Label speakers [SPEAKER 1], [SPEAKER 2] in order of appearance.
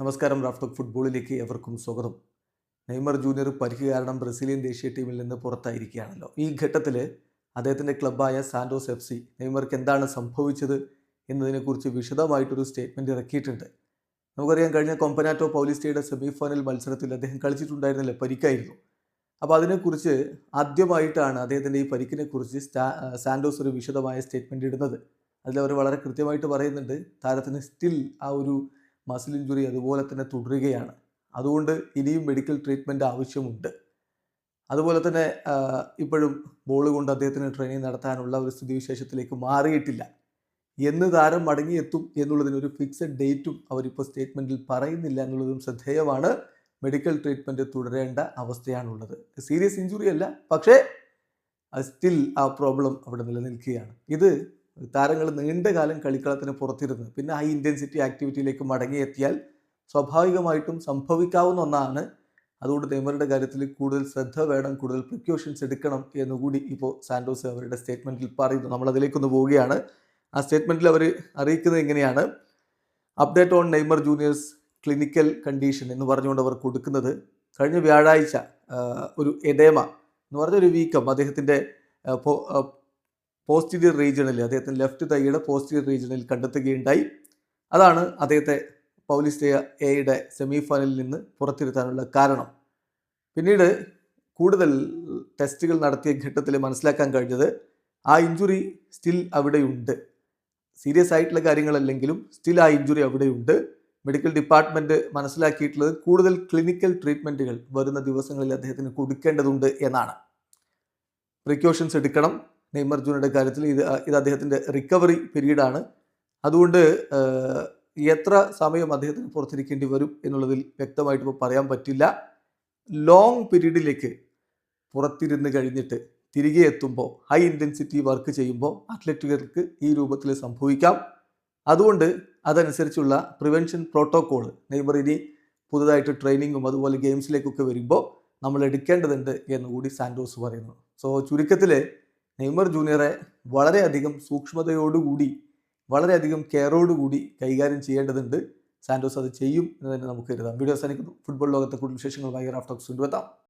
[SPEAKER 1] നമസ്കാരം റാഫ്ടോക്ക് ഫുട്ബോളിലേക്ക് എവർക്കും സ്വാഗതം. നെയ്മർ ജൂനിയർ പരിക്ക് കാരണം ബ്രസീലിയൻ ദേശീയ ടീമിൽ നിന്ന് പുറത്തായിരിക്കുകയാണല്ലോ. ഈ ഘട്ടത്തിൽ അദ്ദേഹത്തിന്റെ ക്ലബ്ബായ സാൻഡോസ് എഫ് സി നെയ്മർക്ക് എന്താണ് സംഭവിച്ചത് എന്നതിനെക്കുറിച്ച് വിശദമായിട്ടൊരു സ്റ്റേറ്റ്മെന്റ് ഇറക്കിയിട്ടുണ്ട്. നമുക്കറിയാം കഴിഞ്ഞ കൊമ്പനാറ്റോ പൗലിസ്റ്റയുടെ സെമി ഫൈനൽ മത്സരത്തിൽ അദ്ദേഹം കളിച്ചിട്ടുണ്ടായിരുന്നില്ല? പരിക്കായിരുന്നു. അപ്പോൾ അതിനെക്കുറിച്ച് ആദ്യമായിട്ടാണ് അദ്ദേഹത്തിന്റെ ഈ പരിക്കിനെക്കുറിച്ച് സ്റ്റാ സാൻഡോസ് ഒരു വിശദമായ സ്റ്റേറ്റ്മെന്റ് ഇടുന്നത്. അതിൽ അവർ വളരെ കൃത്യമായിട്ട് പറയുന്നുണ്ട് താരത്തിന് സ്റ്റിൽ ആ ഒരു മസിൽ ഇഞ്ചുറി അതുപോലെ തന്നെ തുടരുകയാണ്. അതുകൊണ്ട് ഇനിയും മെഡിക്കൽ ട്രീറ്റ്മെന്റ് ആവശ്യമുണ്ട്. അതുപോലെ തന്നെ ഇപ്പോഴും ബോൾ കൊണ്ട് അദ്ദേഹത്തിന് ട്രെയിനിങ് നടത്താനുള്ള ഒരു സ്ഥിതിവിശേഷത്തിലേക്ക് മാറിയിട്ടില്ല. എന്ന് താരം മടങ്ങിയെത്തും എന്നുള്ളതിന് ഒരു ഫിക്സഡ് ഡേറ്റും അവരിപ്പോൾ സ്റ്റേറ്റ്മെന്റിൽ പറയുന്നില്ല എന്നുള്ളതും ശ്രദ്ധേയമാണ്. മെഡിക്കൽ ട്രീറ്റ്മെന്റ് തുടരേണ്ട അവസ്ഥയാണുള്ളത്. സീരിയസ് ഇഞ്ചുറി അല്ല പക്ഷേ സ്റ്റിൽ ആ പ്രോബ്ലം അവിടെ നിലനിൽക്കുകയാണ്. ഇത് താരങ്ങൾ നീണ്ട കാലം കളിക്കളത്തിന് പുറത്തിരുന്ന്. പിന്നെ ഹൈ ഇന്റൻസിറ്റി ആക്ടിവിറ്റിയിലേക്ക് മടങ്ങിയെത്തിയാൽ സ്വാഭാവികമായിട്ടും സംഭവിക്കാവുന്ന ഒന്നാണ്. അതുകൊണ്ട് നെയ്മറുടെ കാര്യത്തിൽ കൂടുതൽ ശ്രദ്ധ വേണം കൂടുതൽ പ്രിക്കോഷൻസ് എടുക്കണം എന്നുകൂടി ഇപ്പോൾ സാൻഡോസ് അവരുടെ സ്റ്റേറ്റ്മെന്റിൽ പറയുന്നു. നമ്മളതിലേക്കൊന്ന് പോവുകയാണ്. ആ സ്റ്റേറ്റ്മെന്റിൽ അവർ അറിയിക്കുന്നത് എങ്ങനെയാണ് update on Neymar junior's clinical condition എന്ന് പറഞ്ഞുകൊണ്ട് അവർ കൊടുക്കുന്നത്. കഴിഞ്ഞ വ്യാഴാഴ്ച ഒരു എഡേമ എന്ന് പറഞ്ഞ ഒരു വീക്കം അദ്ദേഹത്തിന്റെ പോസ്റ്റീരിയർ റീജിയണിൽ അദ്ദേഹത്തിന്റെ ലെഫ്റ്റ് തൈയുടെ പോസ്റ്റീരിയർ റീജിയണിൽ കണ്ടെത്തുകയുണ്ടായി. അതാണ് അദ്ദേഹത്തെ പൗലിസ്റ്റേയ എയുടെ സെമി ഫൈനലിൽ നിന്ന് പുറത്തിരുത്താനുള്ള കാരണം. പിന്നീട് കൂടുതൽ ടെസ്റ്റുകൾ നടത്തിയ ഘട്ടത്തിൽ മനസ്സിലാക്കാൻ കഴിഞ്ഞത് ആ ഇഞ്ചുറി സ്റ്റിൽ അവിടെയുണ്ട്. സീരിയസ് ആയിട്ടുള്ള കാര്യങ്ങളല്ലെങ്കിലും സ്റ്റിൽ ആ ഇഞ്ചുറി അവിടെയുണ്ട്. മെഡിക്കൽ ഡിപ്പാർട്ട്മെന്റ് മനസ്സിലാക്കിയിട്ടുള്ളത് കൂടുതൽ ക്ലിനിക്കൽ ട്രീറ്റ്മെന്റുകൾ വരുന്ന ദിവസങ്ങളിൽ അദ്ദേഹത്തിന് കൊടുക്കേണ്ടതുണ്ട് എന്നാണ്. പ്രിക്കോഷൻസ് എടുക്കണം. നെയ്മർ ജൂനിയുടെ കാര്യത്തിൽ ഇത് ഇത് അദ്ദേഹത്തിന്റെ റിക്കവറി പീരീഡാണ് അതുകൊണ്ട് എത്ര സമയം അദ്ദേഹത്തിന് പുറത്തിരിക്കേണ്ടി വരും എന്നുള്ളതിൽ വ്യക്തമായിട്ട് ഇപ്പോൾ പറയാൻ പറ്റില്ല. ലോങ് പീരീഡിലേക്ക് പുറത്തിരുന്ന് കഴിഞ്ഞിട്ട് തിരികെ എത്തുമ്പോൾ ഹൈ ഇന്റൻസിറ്റി വർക്ക് ചെയ്യുമ്പോൾ അത്ലറ്റുകൾക്ക് ഈ രൂപത്തിൽ സംഭവിക്കാം. അതുകൊണ്ട് അതനുസരിച്ചുള്ള പ്രിവെൻഷൻ പ്രോട്ടോക്കോൾ നെയ്മർ ഇനി പുതുതായിട്ട് ട്രെയിനിങ്ങും അതുപോലെ ഗെയിംസിലേക്കൊക്കെ വരുമ്പോൾ നമ്മൾ എടുക്കേണ്ടതുണ്ട് എന്നുകൂടി സാൻഡോസ് പറയുന്നു. സോ ചുരുക്കത്തിൽ നെയ്മർ ജൂനിയറെ വളരെയധികം സൂക്ഷ്മതയോടുകൂടി വളരെയധികം കെയറോടുകൂടി കൈകാര്യം ചെയ്യേണ്ടതുണ്ട്. സാൻഡോസ് അത് ചെയ്യും എന്ന് തന്നെ നമുക്ക് കരുതാം. വീഡിയോ അവസാനിക്കുന്നു. ഫുട്ബോൾ ലോകത്തെ കൂടുതൽ വിശേഷങ്ങൾ വിശേഷങ്ങളുമായി റാഫ്റ്റോക്സ് കൊണ്ടുവെത്താം.